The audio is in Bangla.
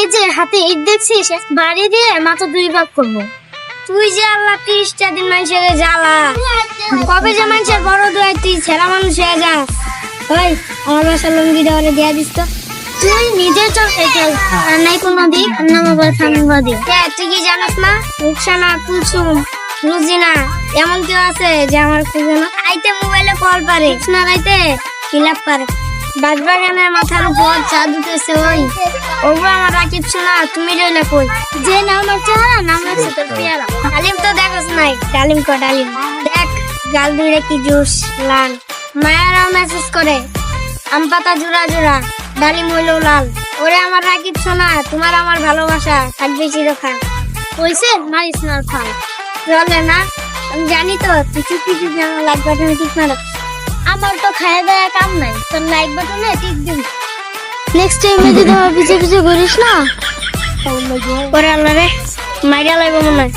এই যে হাতে ইট দেখছিস? বাড়ি দিয়ে মাত্র দুই ভাগ করব। তুই যে আল্লাহ তিরিশটা দিন মানুষের জ্বালা। কবে যে মানুষের বড় দোয়াই তুই ছেলা মানুষ হয়ে যাস ওই, আমার বাসার লঙ্গিটা ওরে দিয়া দিস তো। তুই নিজে খেতে আর নাই কোনো দিক নাম আবার দিক তুই কি জানাস না রুকসানা রুজিনা, এমন কেউ আছে যে আমার না। আইতে মোবাইলে কল পারে। না রাইতে খিলাপ পারে বাজবাগানের মাথার উপর চা দিতেছে ওই। আমার রাকিব শোনা তুমি রইলে কই? যে না আমার চেহারা নাম রাখছে তোর পেয়ারা। ডালিম তো নাই। ডালিম ডালিম। দেখ গাল কি জুস, লাল। মায়ারাও মেসেজ করে, আম পাতা জোড়া জোড়া, ডালিম হইল লাল। ওরে আমার রাকিব শোনা তোমার আমার ভালোবাসা থাকবে চিরখান কইছে, মারিস না খান চলে না, আমি জানি তো চুপি আমার লাইক বাটনে টিপ মারো আমার তো খাইয়া দাওয়া কাম নাই। তোর লাইক বাটনে টিক দিন নেক্সট টাইম যদি আমার পিছে পিছে ঘুরিস না ওরে আল্লাহ রে মাইরা লাগবে মনে হয়।